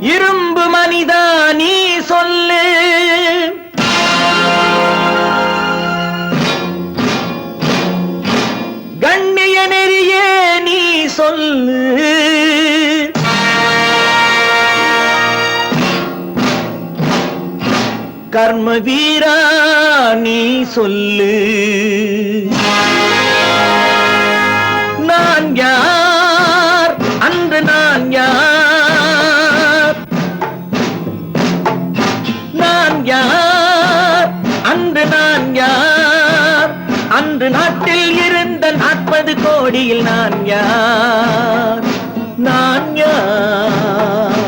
இரும்பு மனிதா நீ சொல்லு. கண்ணிய நெறியே நீ சொல்லு. கர்ம வீரா நீ சொல்லு. நாட்டில் இருந்த நாற்பது கோடியில் நான் யார்? நான் யார்?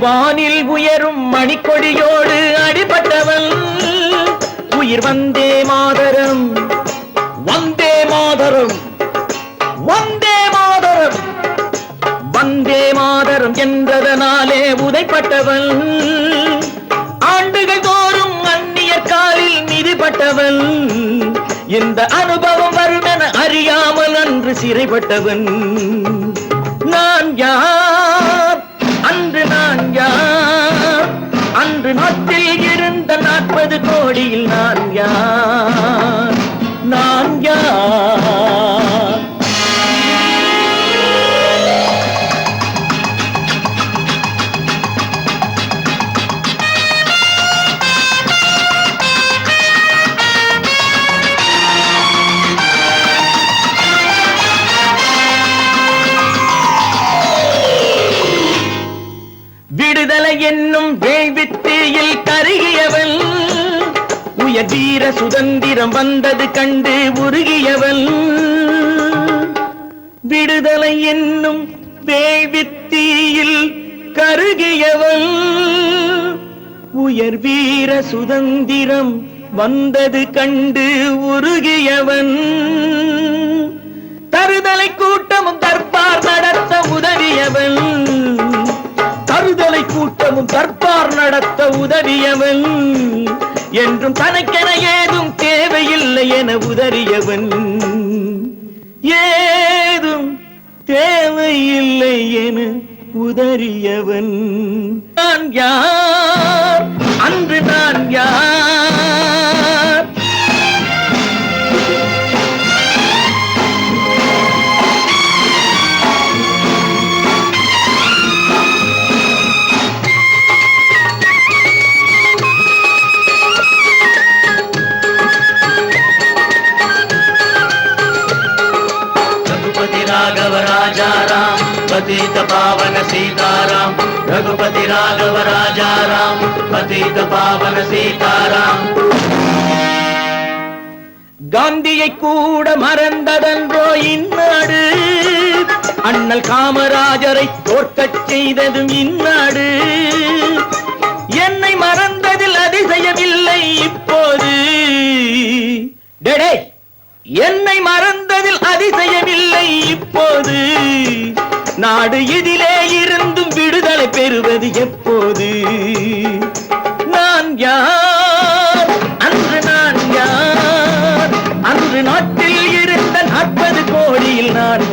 வானில் உயரும் மணிக்கொடியோடு அடிபட்டவன் உயிர் வந்தே மாதரம். வந்தே மாதரம். மாதரம் என்றதனாலே உதைப்பட்டவன் ஆண்டுகள் தோறும் அந்நியர் காலில் மிதிப்பட்டவள் இந்த அனுபவம் வரும் என அறியாமல் அன்று சிறைப்பட்டவன். நான் யார்? அன்று நான் யார்? அன்று நாட்டில் இருந்த நாற்பது கோடியில் நான் யார்? நான் யார்? விடுதலை என்னும் வேள்வித்தீயில் கருகியவள். உயதீர வீர சுதந்திரம் வந்தது கண்டு உருகியவன் விடுதலை என்னும் வேள்வித்தீயில் கருகியவன் உயர் வீர சுதந்திரம் வந்தது கண்டு உருகியவன். கூட்டமும் நடத்த உதவியவன் என்றும் தனக்கென ஏதும் தேவையில்லை என உதறியவன். ஏதும் தேவையில்லை என உதறியவன். நான் யார்? அன்று நான் யார்? पतित पावन सीताराम रघुपति राघव राजा राम पतित पावन सीताराम காந்தியை கூட மறந்ததன்றோ இந்நாடு அண்ணல் காமராஜரை தோற்கச் செய்ததும் இந்நாடு என்னை மறந்ததில் அதிசயமில்லை இப்போது டேடே என்னை மறந்ததில் அதிசயமில்லை இப்போது நாடு இதிலே இருந்தும் விடுதலை பெறுவது எப்போது? நான் யார்? அன்று நான் யார்? அன்று நாட்டில் இருந்த நாற்பது கோடியில் நான்